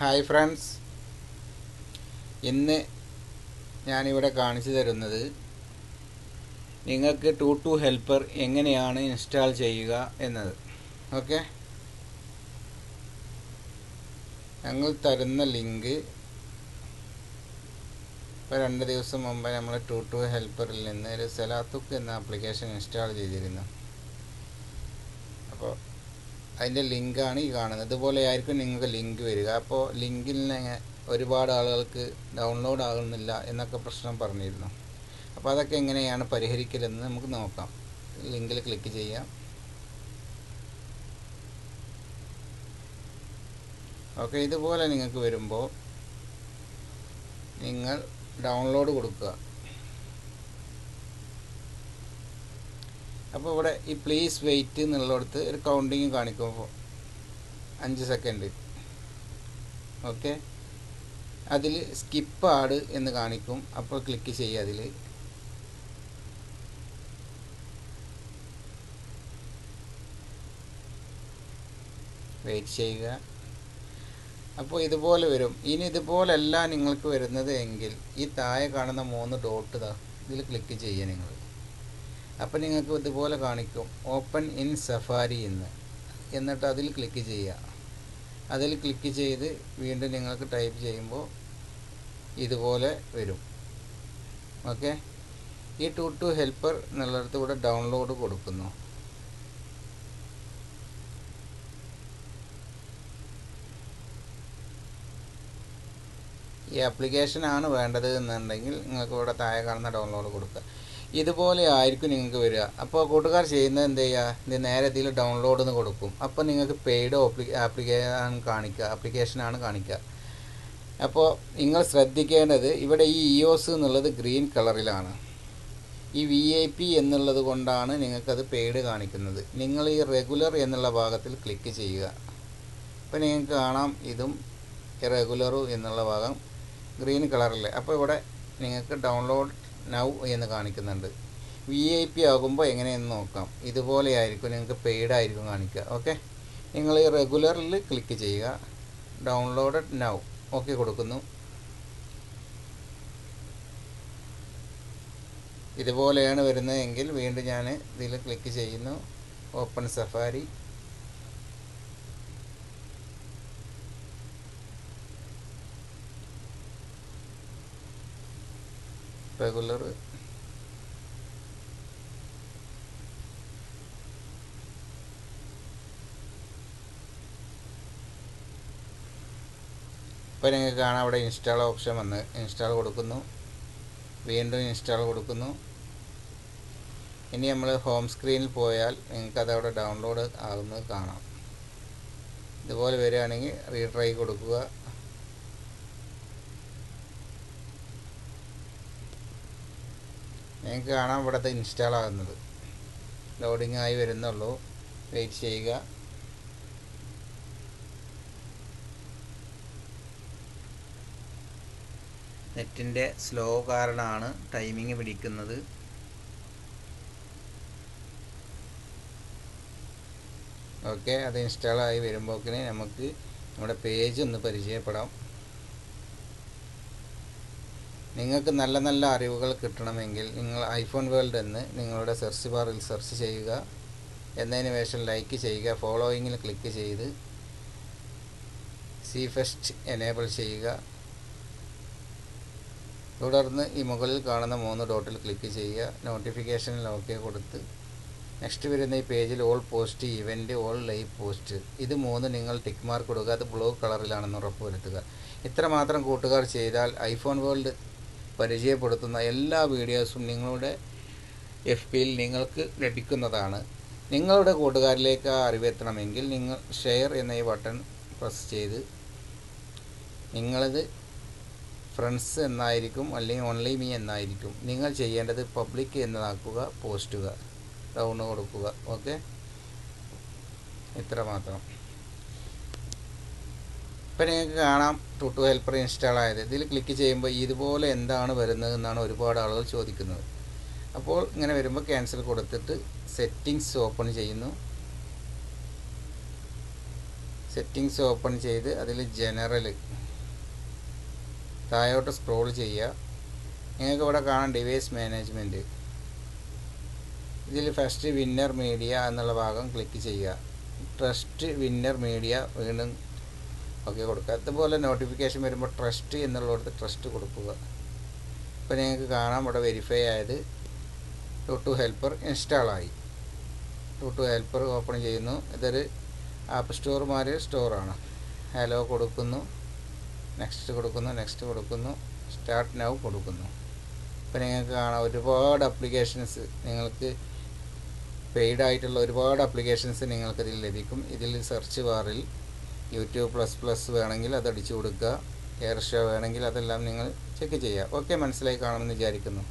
Hi friends ഇന്ന് ഞാനിവിടെ കാണിച്ചു തരുന്നത് നിങ്ങൾക്ക് ടു ടു ഹെൽപ്പർ എങ്ങനെയാണ് ഇൻസ്റ്റാൾ ചെയ്യുക എന്നത്. ഓക്കെ ഞങ്ങൾ തരുന്ന ലിങ്ക് ഇപ്പോൾ രണ്ട് ദിവസം മുമ്പ് നമ്മൾ ടു ടു ഹെൽപ്പറിൽ നിന്ന് ഒരു സെലാത്തുക്ക് എന്ന ആപ്ലിക്കേഷൻ ഇൻസ്റ്റാൾ ചെയ്തിരുന്നു. അപ്പോൾ അതിന്റെ ലിങ്കാണ് ഈ കാണുന്നത്. ഇതുപോലെ ആയിരിക്കും നിങ്ങൾക്ക് ലിങ്ക് വരിക. അപ്പോൾ ലിങ്കിൽ ഒരുപാട് ആളുകൾക്ക് ഡൗൺലോഡ് ആകുന്നില്ല എന്നൊക്കെ പ്രശ്നം പറഞ്ഞിരുന്നു. അപ്പോൾ അതൊക്കെ എങ്ങനെയാണ് പരിഹരിക്കലെന്ന് നമുക്ക് നോക്കാം. ലിങ്കിൽ ക്ലിക്ക് ചെയ്യാം. ഓക്കെ ഇതുപോലെ നിങ്ങൾക്ക് വരുമ്പോൾ നിങ്ങൾ ഡൗൺലോഡ് കൊടുക്കുക. അപ്പോൾ ഇവിടെ ഈ പ്ലീസ് വെയിറ്റ് എന്നുള്ളടത്ത് ഒരു കൗണ്ടിങ് കാണിക്കുമ്പോൾ അഞ്ച് സെക്കൻഡ് ഓക്കെ അതിൽ സ്കിപ്പ് ആഡ് എന്ന് കാണിക്കും. അപ്പോൾ ക്ലിക്ക് ചെയ്യുക അതിൽ വെയിറ്റ് ചെയ്യുക. അപ്പോൾ ഇതുപോലെ വരും. ഇനി ഇതുപോലല്ല നിങ്ങൾക്ക് വരുന്നത് എങ്കിൽ ഈ താഴെ കാണുന്ന മൂന്ന് ഡോട്ട് ഇതാ ഇതിൽ ക്ലിക്ക് ചെയ്യുക നിങ്ങൾ. അപ്പോൾ നിങ്ങൾക്ക് ഇതുപോലെ കാണിക്കും. ഓപ്പൺ ഇൻ സഫാരി എന്ന്. എന്നിട്ട് അതിൽ ക്ലിക്ക് ചെയ്യുക. അതിൽ ക്ലിക്ക് ചെയ്ത് വീണ്ടും നിങ്ങൾക്ക് ടൈപ്പ് ചെയ്യുമ്പോൾ ഇതുപോലെ വരും. ഓക്കെ ഈ ടു ടു ഹെൽപ്പർ എന്നുള്ളിടത്ത് ഇവിടെ ഡൗൺലോഡ് കൊടുക്കുന്നു. ഈ ആപ്ലിക്കേഷനാണ് വേണ്ടത് എന്നുണ്ടെങ്കിൽ നിങ്ങൾക്ക് ഇവിടെ താഴെ കാണുന്ന ഡൗൺലോഡ് കൊടുക്കുക. ഇതുപോലെ ആയിരിക്കും നിങ്ങൾക്ക് വരിക. അപ്പോൾ കൂട്ടുകാർ ചെയ്യുന്നത് എന്ത് ചെയ്യുക? ഇത് നേരെ ഇതിൽ ഡൗൺലോഡ് എന്ന് കൊടുക്കും. അപ്പോൾ നിങ്ങൾക്ക് പെയ്ഡ് ആപ്ലിക്കേഷൻ കാണിക്കുക. ആപ്ലിക്കേഷനാണ് കാണിക്കുക. അപ്പോൾ നിങ്ങൾ ശ്രദ്ധിക്കേണ്ടത് ഇവിടെ ഈ ഇയോസ് എന്നുള്ളത് ഗ്രീൻ കളറിലാണ് ഈ വി ഐ പി എന്നുള്ളത് കൊണ്ടാണ് നിങ്ങൾക്കത് പെയ്ഡ് കാണിക്കുന്നത്. നിങ്ങൾ ഈ റെഗുലർ എന്നുള്ള ഭാഗത്തിൽ ക്ലിക്ക് ചെയ്യുക. അപ്പോൾ നിങ്ങൾക്ക് കാണാം ഇതും റെഗുലറും എന്നുള്ള ഭാഗം ഗ്രീൻ കളറിൽ അപ്പോൾ ഇവിടെ നിങ്ങൾക്ക് ഡൗൺലോഡ് നൗ എന്ന് കാണിക്കുന്നുണ്ട്. വി ഐ പി ആകുമ്പോൾ എങ്ങനെയെന്ന് നോക്കാം. ഇതുപോലെ ആയിരിക്കും നിങ്ങൾക്ക് പെയ്ഡ് ആയിരിക്കും കാണിക്കുക. ഓക്കെ നിങ്ങൾ ഈ റെഗുലറിൽ ക്ലിക്ക് ചെയ്യുക. ഡൗൺലോഡ് നൗ ഓക്കെ കൊടുക്കുന്നു. ഇതുപോലെയാണ് വരുന്നതെങ്കിൽ വീണ്ടും ഞാൻ ഇതിൽ ക്ലിക്ക് ചെയ്യുന്നു. ഓപ്പൺ സഫാരി റെഗുലർ ഇപ്പോൾ നിങ്ങൾക്ക് കാണാം അവിടെ ഇൻസ്റ്റാൾ ഓപ്ഷൻ വന്ന്. ഇൻസ്റ്റാൾ കൊടുക്കുന്നു. വീണ്ടും ഇൻസ്റ്റാൾ കൊടുക്കുന്നു. ഇനി നമ്മൾ ഹോം സ്ക്രീനിൽ പോയാൽ നിങ്ങൾക്ക് അതവിടെ ഡൗൺലോഡ് ആകുന്നത് കാണാം. ഇതുപോലെ വരികയാണെങ്കിൽ റീട്രൈ കൊടുക്കുക. നിങ്ങൾക്ക് കാണാം ഇവിടുത്തെ ഇൻസ്റ്റാൾ ആകുന്നത്. ലോഡിംഗ് ആയി വരുന്നുള്ളൂ. വെയിറ്റ് ചെയ്യുക. നെറ്റിന്റെ സ്ലോ കാരണമാണ് ടൈമിങ് പിടിക്കുന്നത്. ഓക്കെ അത് ഇൻസ്റ്റാൾ ആയി വരുമ്പോക്കിന് നമുക്ക് നമ്മുടെ പേജ് ഒന്ന് പരിചയപ്പെടാം. നിങ്ങൾക്ക് നല്ല നല്ല അറിവുകൾ കിട്ടണമെങ്കിൽ നിങ്ങൾ ഐഫോൺ വേൾഡ് എന്ന് നിങ്ങളുടെ സെർച്ച് ബാറിൽ സെർച്ച് ചെയ്യുക. എന്നതിന് ശേഷം ലൈക്ക് ചെയ്യുക ഫോളോയിങ്ങിൽ ക്ലിക്ക് ചെയ്ത് സി ഫെസ്റ്റ് എനേബിൾ ചെയ്യുക. തുടർന്ന് ഈ മുകളിൽ കാണുന്ന മൂന്ന് ഡോട്ടിൽ ക്ലിക്ക് ചെയ്യുക. നോട്ടിഫിക്കേഷനിൽ ഓക്കെ കൊടുത്ത്. നെക്സ്റ്റ് വരുന്ന ഈ പേജിൽ all post event all live post ഇത് മൂന്ന് നിങ്ങൾ ടിക്ക് മാർക്ക് കൊടുക്കുക അത് ബ്ലൂ കളറിലാണെന്ന് ഉറപ്പുവരുത്തുക. ഇത്രമാത്രം കൂട്ടുകാർ ചെയ്താൽ ഐഫോൺ വേൾഡ് പരിചയപ്പെടുത്തുന്ന എല്ലാ വീഡിയോസും നിങ്ങളുടെ എഫ് പിയിൽ നിങ്ങൾക്ക് ലഭിക്കുന്നതാണ്. നിങ്ങളുടെ കൂട്ടുകാരിലേക്ക് ആ അറിവെത്തണമെങ്കിൽ നിങ്ങൾ ഷെയർ എന്ന ഈ ബട്ടൺ പ്രസ് ചെയ്ത് നിങ്ങളത് ഫ്രണ്ട്സ് എന്നായിരിക്കും അല്ലെങ്കിൽ ഓൺലൈൻ മീ എന്നായിരിക്കും. നിങ്ങൾ ചെയ്യേണ്ടത് പബ്ലിക് എന്നതാക്കുക പോസ്റ്റുക ഡൗൺ കൊടുക്കുക. ഓക്കെ ഇത്ര മാത്രം. ഇപ്പം നിങ്ങൾക്ക് കാണാം ടുട്ടു ഹെൽപ്പർ ഇൻസ്റ്റാൾ ആയത് ഇതിൽ ക്ലിക്ക് ചെയ്യുമ്പോൾ ഇതുപോലെ എന്താണ് വരുന്നത് എന്നാണ് ഒരുപാട് ആളുകൾ ചോദിക്കുന്നത്. അപ്പോൾ ഇങ്ങനെ വരുമ്പോൾ ക്യാൻസൽ കൊടുത്തിട്ട് സെറ്റിങ്സ് ഓപ്പൺ ചെയ്യുന്നു. സെറ്റിങ്സ് ഓപ്പൺ ചെയ്ത് അതിൽ ജനറൽ താഴോട്ട് സ്ക്രോൾ ചെയ്യുക. നിങ്ങൾക്ക് ഇവിടെ കാണാം ഡിവൈസ് മാനേജ്മെന്റ്. ഇതിൽ ഫസ്റ്റ് വിന്നർ മീഡിയ എന്നുള്ള ഭാഗം ക്ലിക്ക് ചെയ്യുക. ട്രസ്റ്റ് വിന്നർ മീഡിയ വീണ്ടും ഓക്കെ കൊടുക്കുക. അതുപോലെ നോട്ടിഫിക്കേഷൻ വരുമ്പോൾ ട്രസ്റ്റ് എന്നുള്ളിടത്ത് ട്രസ്റ്റ് കൊടുക്കുക. ഇപ്പോൾ നിങ്ങൾക്ക് കാണാം ഇവിടെ വെരിഫൈ ആയത് ടു ഹെൽപ്പർ ഇൻസ്റ്റാൾ ആയി. ടു ഹെൽപ്പർ ഓപ്പൺ ചെയ്യുന്നു. ഇതൊരു ആപ്പ് സ്റ്റോർ മാതിരി സ്റ്റോറാണ് ഹലോ കൊടുക്കുന്നു. നെക്സ്റ്റ് കൊടുക്കുന്നു നെക്സ്റ്റ് കൊടുക്കുന്നു. സ്റ്റാർട്ട് നൗ കൊടുക്കുന്നു. ഇപ്പോൾ നിങ്ങൾക്ക് കാണാം ഒരുപാട് അപ്ലിക്കേഷൻസ് നിങ്ങൾക്ക് പെയ്ഡ് ആയിട്ടുള്ള ഒരുപാട് അപ്ലിക്കേഷൻസ് നിങ്ങൾക്ക് ഇതിൽ ലഭിക്കും. ഇതിൽ സെർച്ച് ബാറിൽ യൂട്യൂബ് പ്ലസ് പ്ലസ് വേണമെങ്കിൽ അത് അടിച്ചു കൊടുക്കുക എയർ ഷോ വേണമെങ്കിൽ അതെല്ലാം നിങ്ങൾ ചെക്ക് ചെയ്യുക. ഓക്കെ മനസ്സിലായി കാണുമെന്ന് വിചാരിക്കുന്നു.